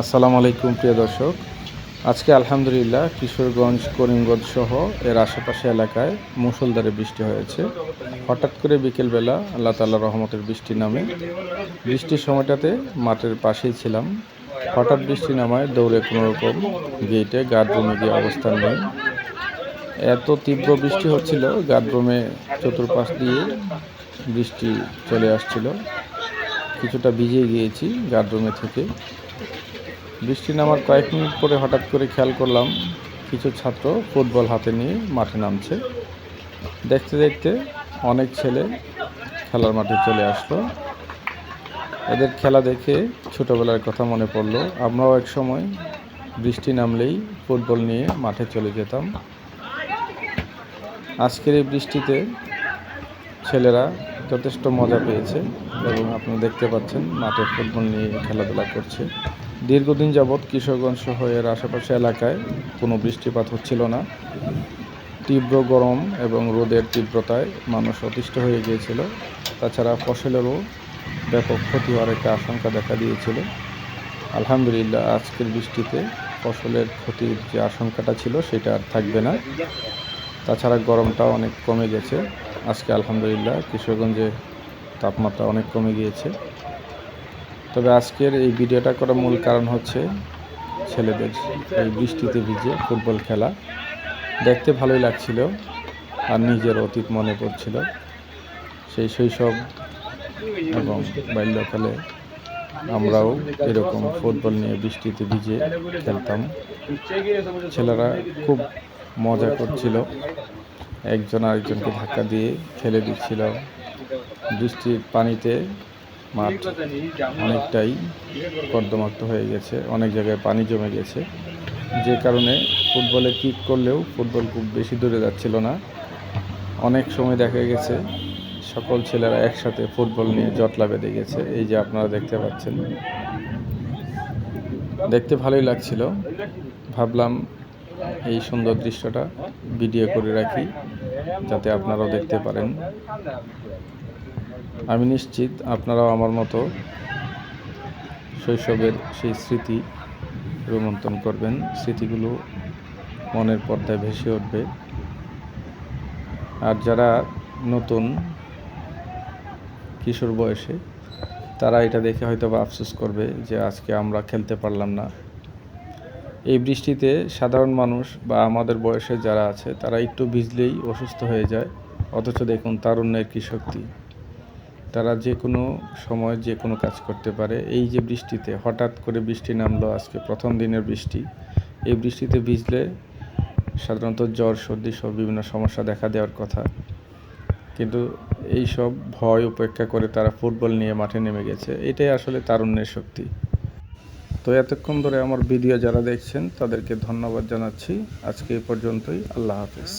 আসসালামু আলাইকুম, প্রিয় দর্শক। আজকে আলহামদুলিল্লাহ কিশোরগঞ্জ, করিমগঞ্জ সহ এর আশেপাশে এলাকায় মুষলধারে বৃষ্টি হয়েছে। হঠাৎ করে বিকেলবেলা আল্লাহ তাল্লাহ রহমতের বৃষ্টি নামে। বৃষ্টির সময়টাতে মাঠের পাশেই ছিলাম। হঠাৎ বৃষ্টি নামায় দৌড়ে কোনো রকম গেটে গার্ডরুমে গিয়ে অবস্থান নেই। এত তীব্র বৃষ্টি হচ্ছিল, গার্ডরুমে চতুর্পাশ দিয়ে বৃষ্টি চলে আসছিল। কিছুটা ভিজে গিয়েছি গার্ডরুমে থেকে। বৃষ্টি নামার কয়েক মিনিট পরে হঠাৎ করে খেয়াল করলাম কিছু ছাত্র ফুটবল হাতে নিয়ে মাঠে নামছে। দেখতে দেখতে অনেক ছেলে খেলার মাঠে চলে আসলো। এদের খেলা দেখে ছোটোবেলার কথা মনে পড়ল। আমরাও এক সময় বৃষ্টি নামলেই ফুটবল নিয়ে মাঠে চলে যেতাম। আজকের এই বৃষ্টিতে ছেলেরা যথেষ্ট মজা পেয়েছে এবং আপনারা দেখতে পাচ্ছেন মাঠে ফুটবল নিয়ে খেলাধুলা করছে। দীর্ঘদিন যাবৎ কিশোরগঞ্জ সহ এর আশেপাশে এলাকায় কোনো বৃষ্টিপাত হচ্ছিল না। তীব্র গরম এবং রোদের তীব্রতায় মানুষ অতিষ্ঠ হয়ে গিয়েছিল। তাছাড়া ফসলেরও ব্যাপক ক্ষতি হওয়ার একটা আশঙ্কা দেখা দিয়েছিল। আলহামদুলিল্লাহ, আজকের বৃষ্টিতে ফসলের ক্ষতির যে আশঙ্কাটা ছিল সেটা আর থাকবে না। তাছাড়া গরমটাও অনেক কমে গেছে। আজকে আলহামদুলিল্লাহ, কিশোরগঞ্জে তাপমাত্রা অনেক কমে গিয়েছে। তবে আজকের এই ভিডিওটা করার মূল কারণ হচ্ছে ছেলেদের এই বৃষ্টিতে ভিজে ফুটবল খেলা। দেখতে ভালোই লাগছিল আর নিজের অতীত মনে পড়ছিল। সেই শৈশব এবং বাল্যকালে আমরাও এরকম ফুটবল নিয়ে বৃষ্টিতে ভিজে খেলতাম। ছেলেরা খুব মজা করছিল। একজন আরেকজনকে ধাক্কা দিয়ে ফেলে দিচ্ছিল। বৃষ্টির পানিতে মাঠ অনেকটাই কর্দমাক্ত হয়ে গেছে, অনেক জায়গায় পানি জমে গেছে। যে কারণে ফুটবলে কিক করলেও ফুটবল খুব বেশি দূরে যাচ্ছিল না। অনেক সময় দেখা গেছে, সকল ছেলেরা একসাথে ফুটবল নিয়ে জটলা বেঁধে গেছে। এই যে আপনারা দেখতে পাচ্ছেন, দেখতে ভালোই লাগছিল। ভাবলাম এই সুন্দর দৃশ্যটা ভিডিও করে রাখি, যাতে আপনারাও দেখতে পারেন। আমি নিশ্চিত আপনারাও আমার মতো শৈশবের সেই স্মৃতি রোমন্থন করবেন। স্মৃতিগুলো মনের পর্দায় ভেসে উঠবে। আর যারা নতুন কিশোর বয়সে, তারা এটা দেখে হয়তো বা আফসোস করবে যে আজকে আমরা খেলতে পারলাম না। এই বৃষ্টিতে সাধারণ মানুষ বা আমাদের বয়সে যারা আছে, তারা একটু ভিজলেই অসুস্থ হয়ে যায়। অথচ দেখুন, তারুণ্যের কী শক্তি। তারা যে কোনো সময় যে কোনো কাজ করতে পারে। এই যে বৃষ্টিতে হঠাৎ করে বৃষ্টি নামলো আজকে প্রথম দিনের বৃষ্টি। এই বৃষ্টিতে ভিজলে সাধারণত জ্বর, সর্দি সব বিভিন্ন সমস্যা দেখা দেওয়ার কথা। কিন্তু এই সব ভয় উপেক্ষা করে তারা ফুটবল নিয়ে মাঠে নেমে গেছে। এটাই আসলে তারুণ্যের শক্তি। তো এতক্ষণ ধরে আমার ভিডিও যারা দেখছেন তাদেরকে ধন্যবাদ জানাচ্ছি। আজকে এ পর্যন্তই। আল্লাহ হাফিজ।